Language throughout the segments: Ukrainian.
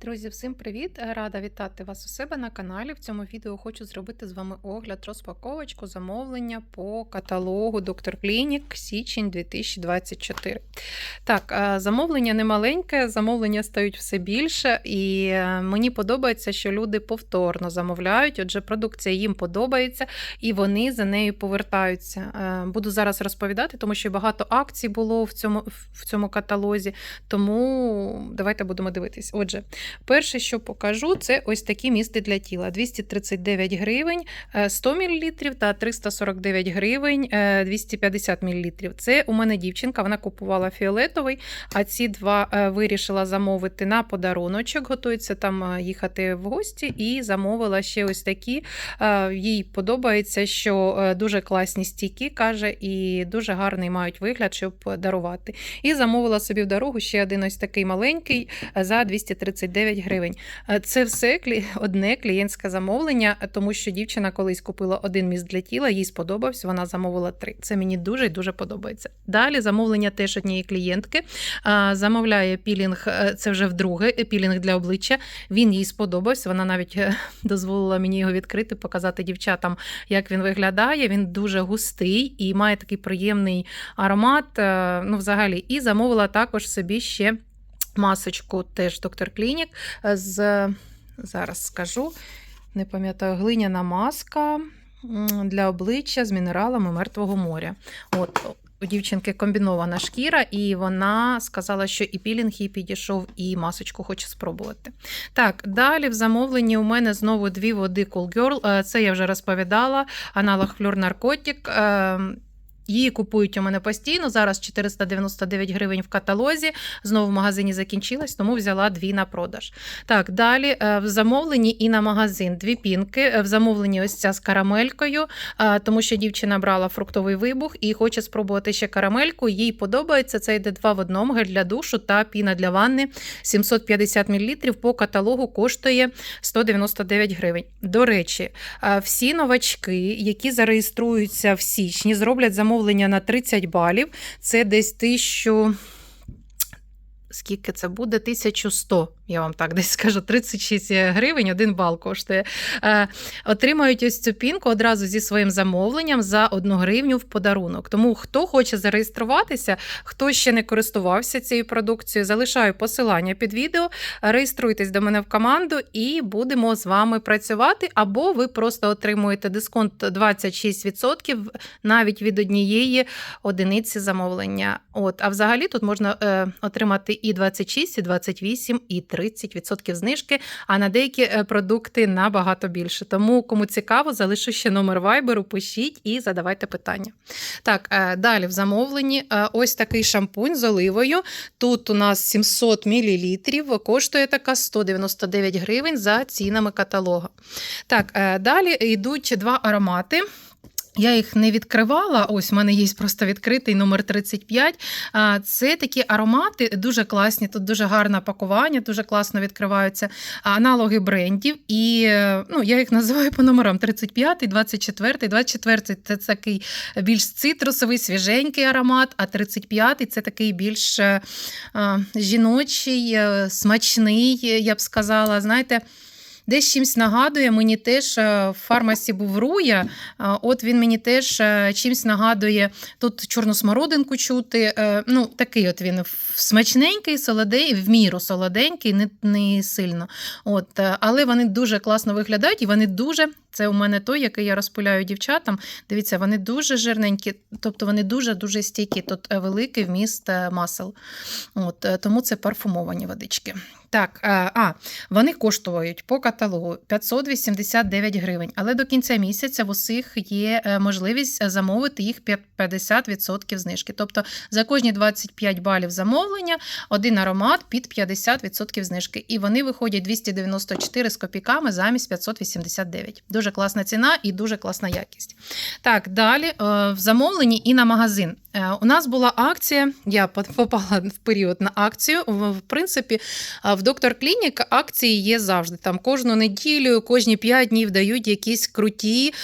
Друзі, всім привіт! Рада вітати вас у себе на каналі. В цьому відео хочу зробити з вами огляд, розпаковочку, замовлення по каталогу Доктор Клінік січень 2024. Так, замовлення не маленьке, замовлення стають все більше, і е, мені подобається, що люди повторно замовляють. Отже, продукція їм подобається і вони за нею повертаються. Е, Буду зараз розповідати, тому що багато акцій було в цьому, в цьому каталозі. Тому давайте будемо дивитись. Отже. Перше, що покажу, це ось такі місти для тіла: 239 гривень, е, 100 мл та 349 гривень, е, 250 мл. Це у мене дівчинка, вона купувала фіолетовий, а ці два е, вирішила замовити на подаруночок. Готується там е, їхати в гості і замовила ще ось такі. Е, Їй подобається, що е, дуже класні стійки, каже, і дуже гарний мають вигляд, щоб дарувати. І замовила собі в дорогу ще один ось такий маленький е, за 239 гривень. Е, Це все одне клієнтське замовлення, е, тому що дівчина колись купила один міст для тіла, їй сподобався, вона замовила три. Це мені дуже і дуже подобається. Далі замовлення теж однієї клієнтки. Замовляє пілінг, е, це вже вдруге е, пілінг для обличчя. Він їй сподобався. Вона навіть е, дозволила мені його відкрити, показати дівчатам, як він виглядає. Він дуже густий і має такий приємний аромат. е, Ну, взагалі, і замовила також собі ще масочку, теж доктор Клінік. З зараз скажу, не пам'ятаю, глиняна маска для обличчя з мінералами мертвого моря. От. У дівчинки комбінована шкіра, і вона сказала, що і пілінг їй підійшов, і масочку хоче спробувати. Так, далі в замовленні у мене знову дві води Cool Girl. Е, Це я вже розповідала. Аналог флюр наркотик. Її купують у мене постійно. Зараз 499 гривень в каталозі. Знову в магазині закінчилась, тому взяла дві на продаж. Так, далі е, в замовленні і на магазин дві пінки. Е, В замовленні ось ця з карамелькою, е, тому що дівчина брала фруктовий вибух і хоче спробувати ще карамельку. Їй подобається. Це йде два в одному гель для душу та піна для ванни 750 мл. По каталогу коштує 199 гривень. До речі, всі новачки, які зареєструються в січні, зроблять замовлення на 30 балів. Це десь тисячу. Скільки це буде? 1100, я вам так десь скажу, 36 гривень, один бал коштує. Е, отримають ось цю пінку одразу зі своїм замовленням за 1 гривню в подарунок. Тому хто хоче зареєструватися, хто ще не користувався цією продукцією, залишаю посилання під відео. Реєструйтесь до мене в команду і будемо з вами працювати. Або ви просто отримуєте дисконт 26% навіть від однієї одиниці замовлення. От, а взагалі тут можна е, отримати і 26, і 28, і 30% знижки, а на деякі е, продукти набагато більше. Тому, кому цікаво, залишу ще номер вайберу, пишіть і задавайте питання. Так, е, далі в замовленні е, ось такий шампунь з оливою. Тут у нас 700 мл, коштує така 199 гривень за цінами каталога. Так, далі йдуть два аромати. Я їх не відкривала. Ось в мене є просто відкритий номер 35. Це такі аромати дуже класні. Тут дуже гарне пакування, дуже класно відкриваються аналоги брендів. І е, ну, я їх називаю по номерам: 35, 24, 24 це такий більш цитрусовий, свіженький аромат, а 35 це такий більш е, жіночий, е, смачний, я б сказала. Знаєте. Десь чимось нагадує, мені теж е, в фармасі був руя. е, От він мені теж е, чимось нагадує тут чорну смородинку чути. Ну, такий от він смачненький, солодий, в міру солоденький, не, не сильно. От, але вони дуже класно виглядають і вони дуже. Це у мене той, який я розпиляю дівчатам. Дивіться, вони дуже жирненькі, тобто вони дуже-дуже стійкі. Тут великий вміст масел. От, тому це парфумовані водички. Так, е, а, вони коштують по каталогу 589 гривень, але до кінця місяця в усіх є е, можливість замовити їх 50% знижки. Тобто за кожні 25 балів замовлення один аромат під 50% знижки. І вони виходять 294 з копійками замість 589. Дуже класна ціна і дуже класна якість. Так, далі е, в замовленні і на магазин. Е, У нас була акція, я попала в період на акцію. В принципі, в доктор Клінік акції є завжди. Там кожну неділю, кожні 5 днів дають якісь круті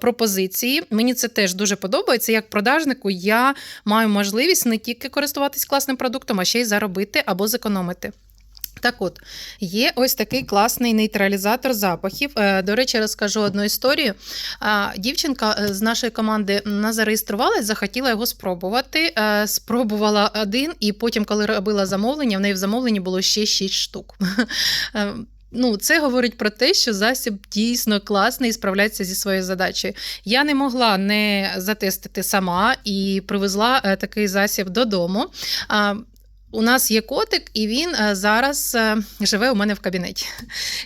пропозиції. Мені це теж дуже подобається. Як продажнику я маю можливість не тільки користуватись класним продуктом, а ще й заробити або зекономити. Так от, є ось такий класний нейтралізатор запахів. Е, До речі, розкажу одну історію. Дівчинка е, з нашої команди зареєструвалась, захотіла його спробувати. Е, Спробувала один, і потім, коли робила замовлення, в неї в замовленні було ще 6 штук. Ну, це говорить про те, що засіб дійсно класний і справляється зі своєю задачею. Я не могла не затестити сама і привезла такий засіб додому. У нас є котик, і він е, зараз е, живе у мене в кабінеті.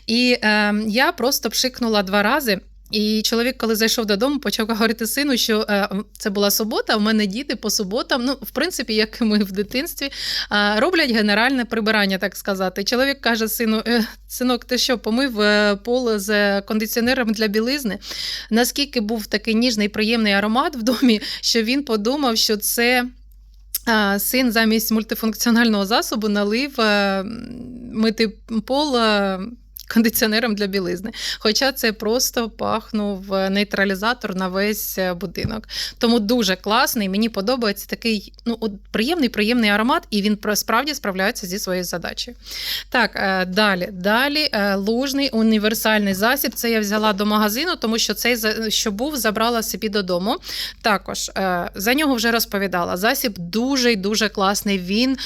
І е, я просто пшикнула два рази. І чоловік, коли зайшов додому, почав говорити сину, що е, це була субота. У мене діти по суботам, ну, в принципі, як і ми в дитинстві, е, роблять генеральне прибирання, так сказати. Чоловік каже: сину, е, синок, ти що, помив е, пол з кондиціонером для білизни? Наскільки був такий ніжний, приємний аромат в домі, що він подумав, що це. Син замість мультифункціонального засобу налив е, мити пол е, кондиціонером для білизни. Хоча це просто пахнув нейтралізатор на весь е, будинок. Тому дуже класний. Мені подобається такий ну, приємний, приємний аромат, і він справді справляється зі своєю задачею. Так, е, далі. Далі е, лужний універсальний засіб. Це я взяла до магазину, тому що цей що був, забрала собі додому. Також за нього вже розповідала. Засіб дуже й дуже класний. Він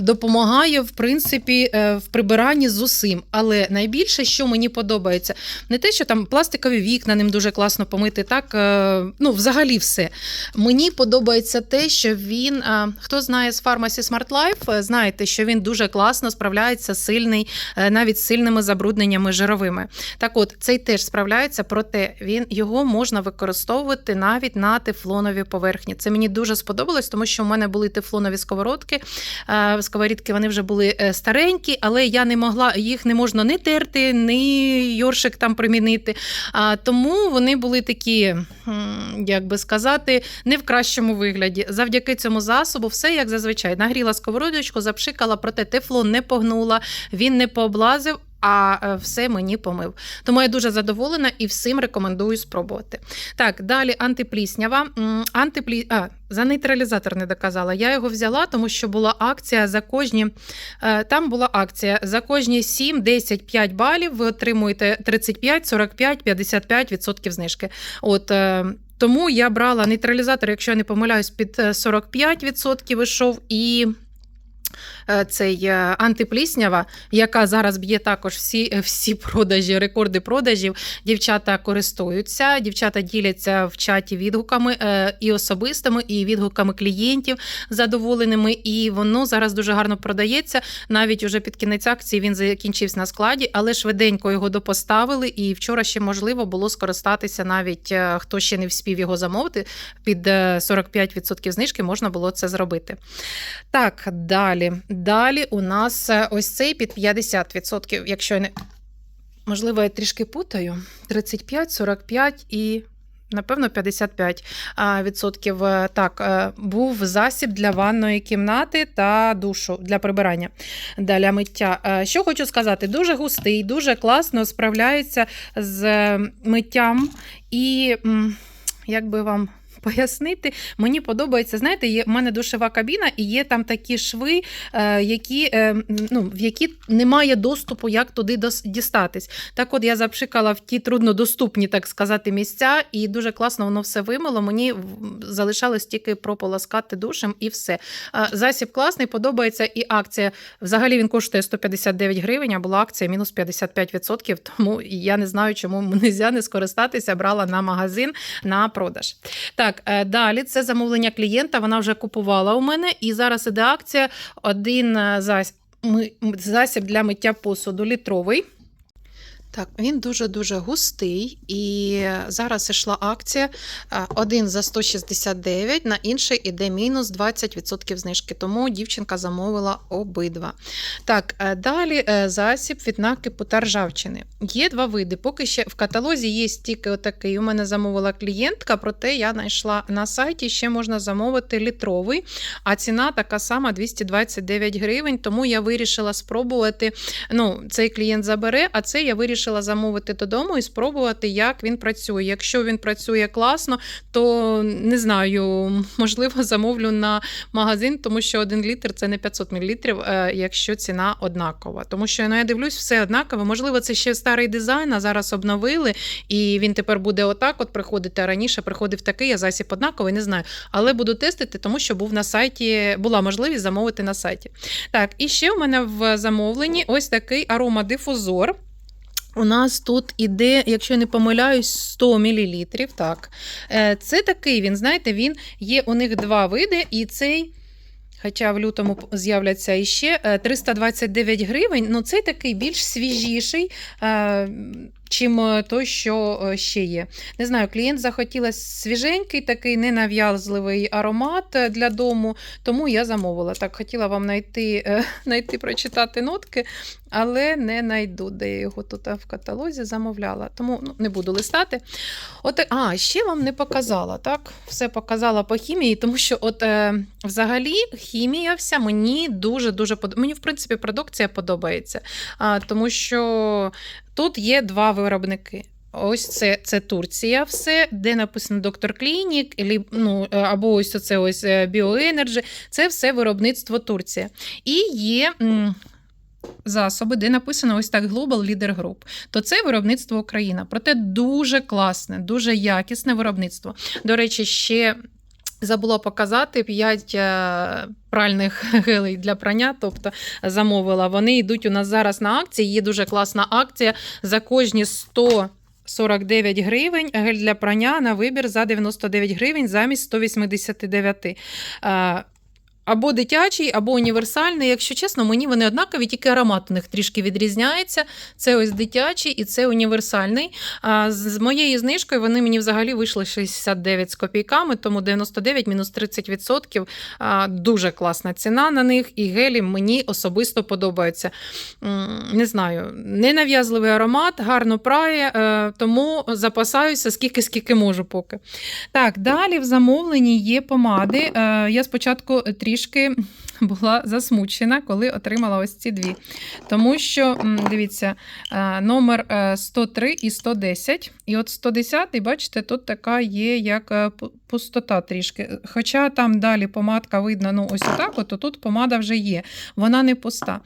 допомагає, в принципі, в прибиранні з усім. Але найбільше, що мені подобається, не те, що там пластикові вікна ним дуже класно помити, так е, ну, взагалі все. Мені подобається те, що він, е, хто знає з Pharmacy Smart Life, е, знаєте, що він дуже класно справляється сильний, навіть з сильними забрудненнями жировими. Так от, цей теж справляється, проте він його можна використовувати навіть на тефлоновій поверхні. Це мені дуже сподобалось, тому що у мене були тефлонові сковородки. Сковорідки вони вже були старенькі, але я не могла, їх не можна ні терти, ні йоршик там примінити. А, тому вони були такі, як би сказати, не в кращому вигляді. Завдяки цьому засобу, все як зазвичай. Нагріла сковородочку, запшикала, проте тефлон не погнула, він не пооблазив. А е, все мені помив. Тому я дуже задоволена і всім рекомендую спробувати. Так, далі антипліснява. Антиплі... А, за нейтралізатор не доказала. Я його взяла, тому що була акція за кожні. е, Там була акція за кожні 7, 10, 5 балів. Ви отримуєте 35, 45, 55 відсотків знижки. От. е, Тому я брала нейтралізатор, якщо я не помиляюсь, під е, 45% вийшов і. Е, Цей е, антипліснява, яка зараз б'є також всі, е, всі продажі, рекорди продажів. Дівчата користуються, дівчата діляться в чаті відгуками і особистими, і відгуками клієнтів задоволеними. І воно зараз дуже гарно продається. Навіть уже під кінець акції він закінчився на складі, але швиденько його допоставили. І вчора ще можливо було скористатися, навіть хто ще не вспів його замовити. Під е, 45% знижки можна було це зробити. Так, далі. Далі у нас е, ось цей під 50%, якщо я не. Можливо, я трішки путаю. 35, 45 і. Напевно, 55 а, відсотків. Е, Так, е, був засіб для ванної кімнати та душу для прибирання для миття. Що хочу сказати, дуже густий, дуже класно справляється з миттям і як би вам. Пояснити, мені подобається, знаєте, є в мене душова кабіна, і є там такі шви, е, які, е, ну, в які немає доступу, як туди дістатись. Так от я запшикала в ті труднодоступні, так сказати, місця, і дуже класно воно все вимило. Мені залишалось тільки прополоскати душем і все. Засіб класний, подобається і акція. Взагалі він коштує 159 гривень, а була акція мінус 55%, тому я не знаю, чому нельзя не скористатися, брала на магазин на продаж. Так, е, далі це замовлення клієнта. Вона вже купувала у мене, і зараз іде акція. Один е, засіб для миття посуду літровий. Так, він дуже-дуже густий, і зараз ішла акція е, один за 169, на інший іде мінус 20% знижки, тому дівчинка замовила обидва. Так, е, далі е, засіб від накипу та ржавчини. Є два види. Поки ще в каталозі є тільки отакий. У мене замовила клієнтка, проте я знайшла на сайті, ще можна замовити літровий, а ціна така сама 229 гривень. Тому я вирішила спробувати. Ну, цей клієнт забере, а це я вирішила вирішила замовити додому і спробувати, як він працює. Якщо він працює класно, то не знаю, можливо, замовлю на магазин, тому що один літр це не 500 мл, якщо ціна однакова. Тому що ну, я дивлюсь, все однаково. Можливо, це ще старий дизайн, а зараз обновили, і він тепер буде отак от приходити. А раніше приходив такий, а засіб однаковий, не знаю. Але буду тестити, тому що був на сайті, була можливість замовити на сайті. Так, і ще в мене в замовленні ось такий аромадифузор. У нас тут іде, якщо я не помиляюсь, 100 мл. Так. Е, Це такий він, знаєте, він є у них два види, і цей. Хоча в лютому з'являться іще 329 гривень, ну цей такий більш свіжіший, е, чим той, що е, ще є. Не знаю, клієнт захотіла свіженький, такий ненав'язливий аромат е, для дому, тому я замовила. Так, хотіла вам знайти, знайти прочитати нотки, але не знайду, де я його тут в каталозі замовляла. Тому ну, не буду листати. От, А, ще вам не показала. так? Все показала по хімії, тому що от е, взагалі хімія вся мені дуже-дуже подобається. Мені, в принципі, продукція подобається, тому що тут є два виробники. Ось це це Турція, все, де написано доктор Клінік, ну, або ось це ось Біоенерджі. Це все виробництво Турція. І є. Засоби, де написано ось так Global Leader Group, то це виробництво Україна. Проте дуже класне, дуже якісне виробництво. До речі, ще забула показати 5 е, пральних гелей для прання, тобто замовила. Вони йдуть у нас зараз на акції. Є дуже класна акція за кожні 100 49 гривень гель для прання на вибір за 99 гривень замість 189 або дитячий, або універсальний. Якщо чесно, мені вони однакові, тільки аромат у них трішки відрізняється. Це ось дитячий і це універсальний. А З моєю знижкою вони мені взагалі вийшли 69 з копійками, тому 99 мінус 30%. Дуже класна ціна на них, і гелі мені особисто подобаються. Не знаю, ненав'язливий аромат, гарно прає, е, тому запасаюся скільки, скільки можу поки. Так, далі в замовленні є помади. Е, я спочатку трішки трішки була засмучена, коли отримала ось ці дві. Тому що, дивіться, е, номер 103 е, і 110. І от 110, бачите, тут така є як е, пустота трішки. Хоча там далі помадка видно, ну ось отак, от, тут помада вже є, вона не пуста.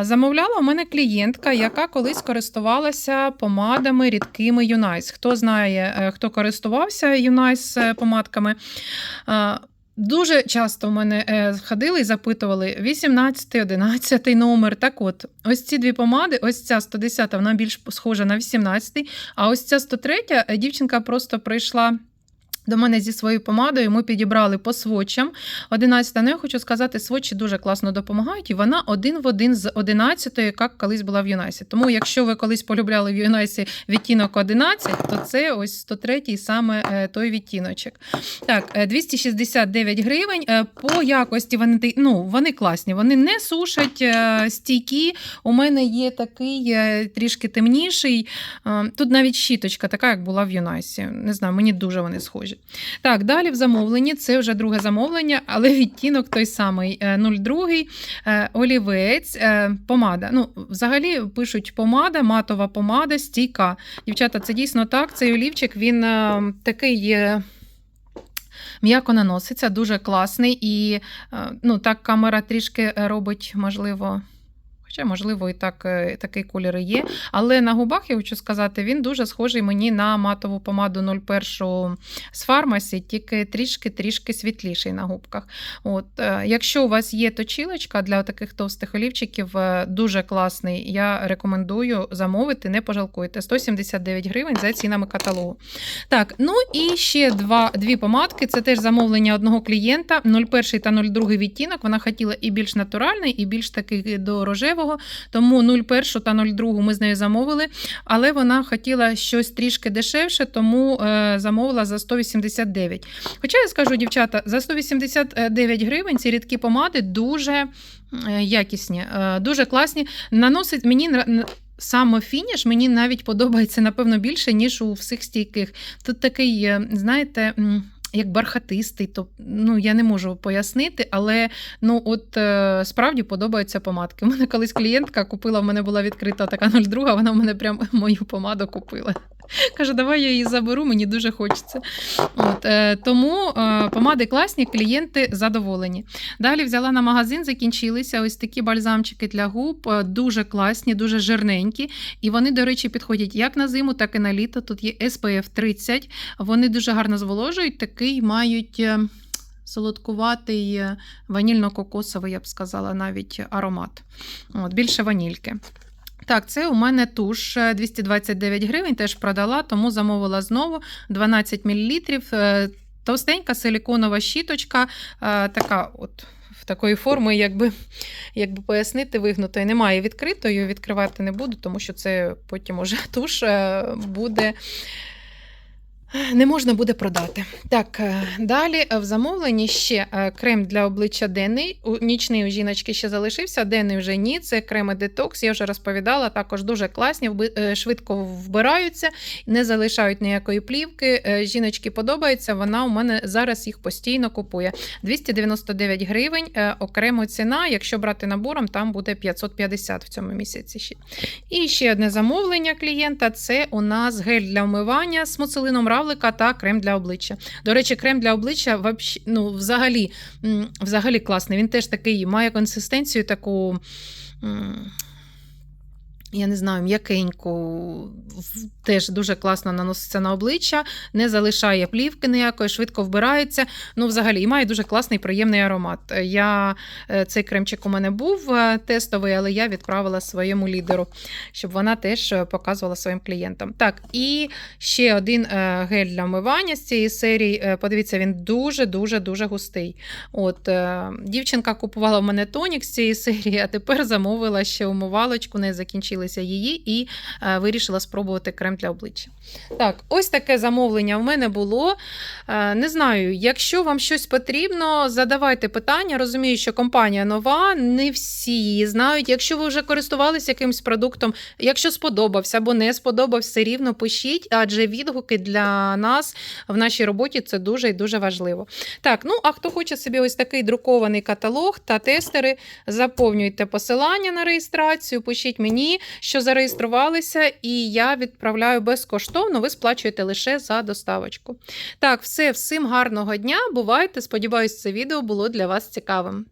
Замовляла у мене клієнтка, яка колись користувалася помадами рідкими Юнайс. Хто знає, хто користувався Юнайс помадками. Дуже часто в мене е, ходили і запитували 18, 11 номер. Так от, ось ці дві помади, ось ця 110, вона більш схожа на 18, а ось ця 103 е, дівчинка просто прийшла. До мене зі своєю помадою ми підібрали по свочам 11. Ну, я хочу сказати, свочі дуже класно допомагають, і вона один в один з 11, як колись була в Юнайсі. Тому, якщо ви колись полюбляли в Юнайсі відтінок 11, то це ось 103 саме е, той відтіночок. Так, 269 е, гривень. Е, по якості вони ну, вони класні, вони не сушать стійкі. У мене є такий трішки темніший. Тут навіть щіточка, така, як була в Юнайсі. Не знаю, мені дуже вони схожі схожі. Так, далі в замовленні це вже друге замовлення, але відтінок той самий 02 е, е, олівець, е, помада. Ну, Взагалі пишуть помада, матова помада, стійка. Дівчата, це дійсно так. Цей олівчик він такий. М'яко наноситься, дуже класний, і ну, так камера трішки робить, можливо. Хоча, можливо, і так, е, такий колір є. Але на губах, я хочу сказати, він дуже схожий мені на матову помаду 01 з фармасі, тільки трішки-трішки світліший на губках. От, е, Якщо у вас є точілочка для таких товстих олівчиків, е, дуже класний, я рекомендую замовити, не пожалкуйте. 179 гривень за цінами каталогу. Так, ну і ще два, дві помадки. Це теж замовлення одного клієнта. 01 та 02 відтінок. Вона хотіла і більш натуральний, і більш такий до рожевого дешевого, тому 0,1 та 0,2 ми з нею замовили, але вона хотіла щось трішки дешевше, тому е, замовила за 189. Хоча я скажу, дівчата, за 189 гривень ці рідкі помади дуже е, якісні, е, дуже класні. Наносить мені. Саме фініш мені навіть подобається, напевно, більше, ніж у всіх стійких. Тут такий, знаєте, як бархатистий, то ну я не можу пояснити, але ну от е, справді подобаються помадки. У мене колись клієнтка купила, в мене була відкрита така 02, вона в мене прям мою помаду купила. Каже, давай я її заберу, мені дуже хочеться. От, е, тому е, помади класні, клієнти задоволені. Далі взяла на магазин, закінчилися ось такі бальзамчики для губ, е, дуже класні, дуже жирненькі. І вони, до речі, підходять як на зиму, так і на літо. Тут є SPF 30. Вони дуже гарно зволожують, такий мають. Солодкуватий ванільно-кокосовий, я б сказала, навіть аромат. От, більше ванільки. Так, це у мене туш е, 229 гривень, теж продала, тому замовила знову 12 мл. Е, Товстенька силіконова щіточка, е, така от. Такої форми, якби, якби пояснити, вигнутої немає відкритою, відкривати не буду, тому що це потім уже туш е, буде. Не можна буде продати. Так, е, далі в замовленні ще е, крем для обличчя денний. Нічний у жіночки ще залишився, денний вже ні. Це креми детокс. Я вже розповідала, також дуже класні, е, швидко вбираються, не залишають ніякої плівки. Е, Жіночки подобається, вона у мене зараз їх постійно купує. 299 гривень, е, окремо ціна. Якщо брати набором, там буде 550 в цьому місяці ще. І ще одне замовлення клієнта це у нас гель для вмивання з муцелином равлика та крем для обличчя. До речі, крем для обличчя ну, взагалі, взагалі класний. Він теж такий має консистенцію таку. Я не знаю, м'якеньку, теж дуже класно наноситься на обличчя, не залишає плівки ніякої, швидко вбирається. Ну, взагалі, і має дуже класний приємний аромат. Я, е, цей кремчик у мене був е, тестовий, але я відправила своєму лідеру, щоб вона теж е, показувала своїм клієнтам. Так, і ще один гель для вмивання з цієї серії. Подивіться, він дуже-дуже дуже густий. От, дівчинка купувала в мене тонік з цієї серії, а тепер замовила ще умивалочку, не закінчилися її, і е, вирішила спробувати крем для обличчя. Так, ось таке замовлення в мене було. Е, Не знаю, якщо вам щось потрібно, задавайте питання. Розумію, що компанія нова, не всі її знають. Якщо ви вже користувалися якимось продуктом, якщо сподобався або не сподобався, все рівно пишіть, адже відгуки для нас в нашій роботі це дуже і дуже важливо. Так, ну а хто хоче собі ось такий друкований каталог та тестери, заповнюйте посилання на реєстрацію, пишіть мені, що зареєструвалися, і я відправляю безкоштовно. Ви сплачуєте лише за доставочку. Так, все, всім гарного дня. Бувайте. Сподіваюсь, це відео було для вас цікавим.